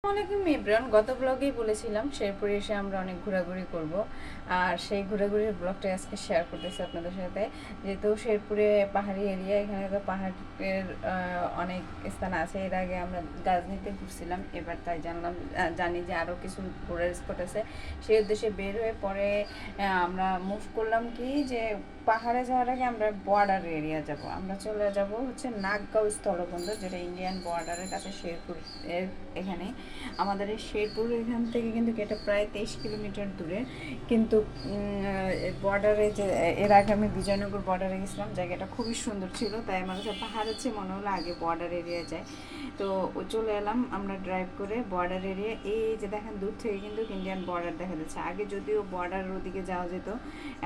আসসালামাইকুম ইব্রান গত ব্লগেই বলেছিলাম শেরপুরে এসে আমরা অনেক ঘোরাঘুরি করব। আর সেই ঘোরাঘুরির ব্লগটা আজকে শেয়ার করতেছি আপনাদের সাথে। যেহেতু শেরপুরে পাহাড়ি এরিয়া এখানে তো পাহাড়ের অনেক স্থান আছে। এর আগে আমরা গাজনিতে ঘুরছিলাম, এবার তাই জানলাম জানি যে আরও কিছু ঘোরার স্পট আছে। সেই উদ্দেশ্যে বের হয়ে পরে আমরা মুভ করলাম কি যে পাহাড়ে যাওয়ার আগে আমরা বর্ডার এরিয়া যাব। আমরা চলে যাব হচ্ছে নাগগাঁও স্থলবন্দর, যেটা ইন্ডিয়ান বর্ডারের কাছে শেরপুর, এর এখানে। আমাদের এই শেরপুর এখান থেকে কিন্তু এটা প্রায় তেইশ কিলোমিটার দূরে। কিন্তু বর্ডারে যে এর আগে আমি বিজয়নগর বর্ডারে গেছিলাম, জায়গাটা খুবই সুন্দর ছিল, তাই আমার কাছে পাহাড় হচ্ছে মনে হলো আগে বর্ডার এরিয়া যায় তো ও চলে এলাম, আমরা ড্রাইভ করে বর্ডার এরিয়া এই যে দেখেন, দূর থেকে কিন্তু ইন্ডিয়ান বর্ডার দেখা যাচ্ছে। আগে যদিও বর্ডার ওদিকে যাওয়া যেত,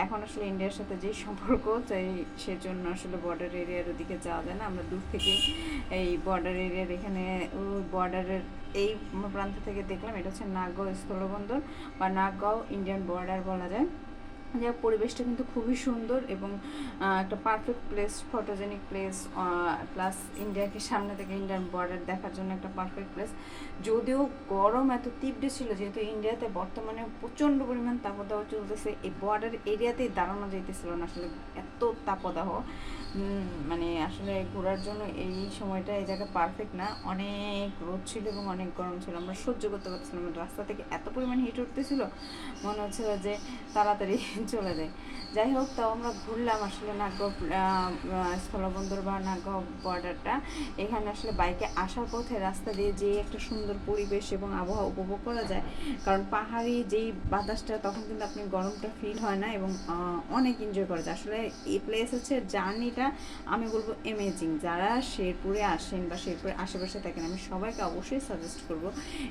এখন আসলে ইন্ডিয়ার সাথে যেই সম্পর্ক, তাই সেজন্য আসলে বর্ডার এরিয়ার ওদিকে যাওয়া যায় না। আমরা দূর থেকে এই বর্ডার এরিয়ার এখানে বর্ডারের এই প্রান্ত থেকে দেখলাম, এটা হচ্ছে নাগগাঁও স্থলবন্দর বা নাগগাঁও ইন্ডিয়ান বর্ডার বলা যায়। যাই পরিবেশটা কিন্তু খুবই সুন্দর এবং একটা perfect place photogenic place plus ইন্ডিয়াকে সামনে থেকে ইন্ডিয়ান বর্ডার দেখার জন্য একটা পারফেক্ট প্লেস যদিও গরম এত তীব্র ছিল, যেহেতু ইন্ডিয়াতে বর্তমানে প্রচণ্ড পরিমাণ তাপদাহ চলতেছে, এই বর্ডার এরিয়াতেই দাঁড়ানো যাইতেছিল না, আসলে এত তাপদাহ। মানে আসলে ঘোরার জন্য এই সময়টা এই জায়গা পারফেক্ট না। অনেক রোদ ছিল এবং অনেক গরম ছিল। আমরা সহ্য করতে পারছিলাম রাস্তা থেকে এত পরিমাণ হিট উঠতেছিল, মনে হচ্ছিল যে তাড়াতাড়ি চলে যায় যাই হোক, তাও আমরা ঘুরলাম আসলে নাগগাঁও স্থলবন্দর বা নাগগাঁও বর্ডারটা এখানে আসলে বাইকে আসার পথে রাস্তা দিয়ে যে একটা সুন্দর পরিবেশ এবং আবহাওয়া উপভোগ করা যায়, কারণ পাহাড়ি যেই বাতাসটা, তখন কিন্তু আপনি গরমটা ফিল হয় না এবং অনেক এনজয় করা যায়। আসলে এই প্লেস হচ্ছে জার্নিটা আমি বলব এমেজিং যারা শেরপুরে আসেন বা শেরপুরের আশেপাশে থাকেন, আমি সবাইকে অবশ্যই সাজেস্ট করব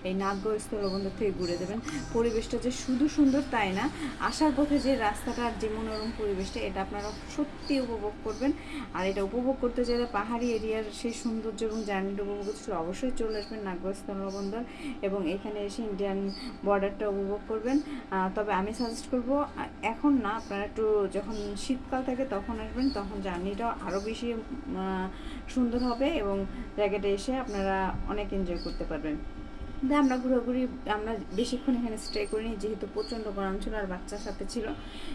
এই নাগগাঁও স্থলবন্দর থেকে ঘুরে দেবেন পরিবেশটা যে শুধু সুন্দর তাই না, আসার পথে যে রাস্তাটা, যে মনোরম পরিবেশটা, এটা আপনারা সত্যি উপভোগ করবেন। আর এটা উপভোগ করতে চাইলে পাহাড়ি এরিয়ার সেই সৌন্দর্য এবং জার্নিটা উপভোগ করতে অবশ্যই চলে আসবেন নাগগাঁও স্থলবন্দর এবং এখানে এসে ইন্ডিয়ান বর্ডারটা উপভোগ করবেন। তবে আমি সাজেস্ট করব এখন না, আপনারা একটু যখন শীতকাল থাকে তখন আসবেন, তখন জার্নিটাও আরও বেশি সুন্দর হবে এবং জায়গাটা এসে আপনারা অনেক এনজয় করতে পারবেন। তাই আমরা ঘোরাঘুরি, আমরা বেশিক্ষণ এখানে স্টে করিনি, যেহেতু প্রচণ্ড গরম ছিল আর বাচ্চার সাথে ছিল,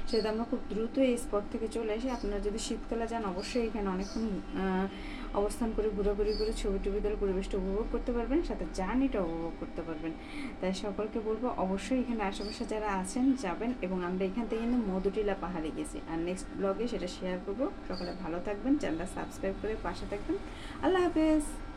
সেহেতু আমরা খুব দ্রুত এই স্পট থেকে চলে আসি। আপনারা যদি শীতকালে যান, অবশ্যই এখানে অনেকক্ষণ অবস্থান করে ঘোরাঘুরি করে ছবি টবি ধরে পরিবেশটা উপভোগ করতে পারবেন, সাথে জার্নিটা উপভোগ করতে পারবেন। তাই সকলকে বলব, অবশ্যই এখানে আশেপাশে যারা আছেন, যাবেন এবং আমরা এখান থেকে কিন্তু মধুটিলা পাহাড়ে গেছি। আর নেক্সট ব্লগে সেটা শেয়ার করব। সকালে ভালো থাকবেন চ্যানেলটা সাবস্ক্রাইব করে পাশে থাকবেন। আল্লাহ হাফেজ!